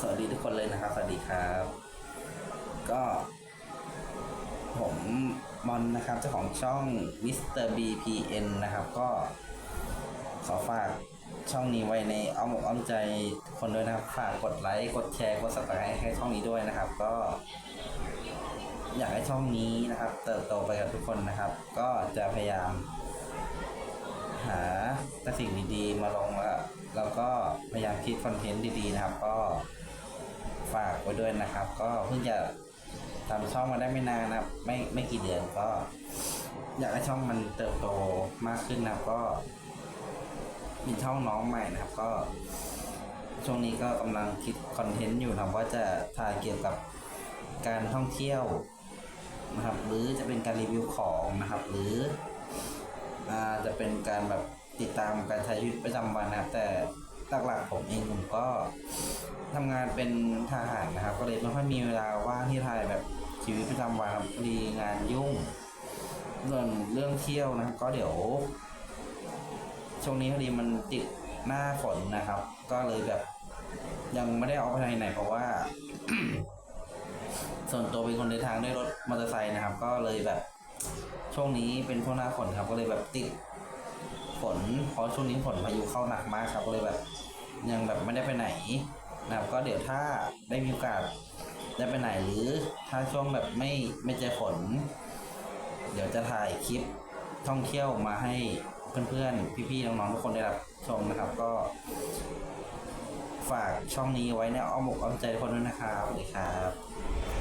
สวัสดีทุกคนเลยนะครับ สวัสดีครับ ก็ ผมมอนนะครับเจ้าของช่อง Mr. BPN นะครับ ก็ขอฝากช่องนี้ไว้ในอ้อมอกอ้อมใจทุกคนด้วยนะครับ ฝากกดไลค์ กดแชร์ กด subscribe ให้ช่องนี้ด้วยนะครับ ก็ อยากให้ช่องนี้นะครับ เติบโตไปกับทุกคนนะครับ ก็จะพยายาม หาแต่สิ่งดีๆ มาลงแล้วแล้วก็พยายามคิดคอนเทนต์ดีๆนะครับ ก็ ฝากไว้ด้วยนะครับ ก็เพิ่งจะทำช่องมาได้ไม่นานนะครับ ไม่ไม่กี่เดือนก็ อยากให้ช่องมันเติบโตมากขึ้นนะครับ ก็มีช่องน้องใหม่นะครับ ก็ ช่วงนี้ก็กำลังคิดคอนเทนต์อยู่นะครับว่าจะถ่ายเกี่ยวกับการท่องเที่ยวนะครับ หรือจะเป็นการรีวิวของนะครับ หรืออ่าจะเป็นการแบบติดตามการใช้ชีวิตประจำวันนะครับแต่ หลักๆผมเองผมก็ทำงานเป็นทหารนะครับ ก็เลยไม่ค่อยมีเวลาว่างที่ถ่ายแบบชีวิตประจำวันครับพอดีงานยุ่งส่วนเรื่องเที่ยวนะครับ ก็เดี๋ยว ช่วงนี้พอดีมันติดหน้าฝนนะครับ ก็เลยแบบ ยังไม่ได้ออกไปไหนเพราะว่า ส่วนตัวเป็นคนเดินทางด้วยรถมอเตอร์ไซค์นะครับ ก็เลยแบบ ช่วงนี้เป็นช่วงหน้าฝนครับ ก็เลยแบบติดฝนเพราะช่วงนี้ฝนพายุเข้าหนักมากครับ ก็เลยแบบ ยังแบบไม่ได้ไปไหนนะครับก็เดี๋ยวถ้าได้มีโอกาสได้ไปไหนหรือถ้าช่วงแบบไม่ไม่เจอฝนเดี๋ยวจะถ่ายคลิปท่องเที่ยวมาให้เพื่อนๆ พี่ๆ น้องๆ ทุกคนได้รับชมนะครับ ก็ ฝากช่องนี้ไว้ในอ้อมอกอ้อมใจทุกคนด้วยนะครับสวัสดีครับ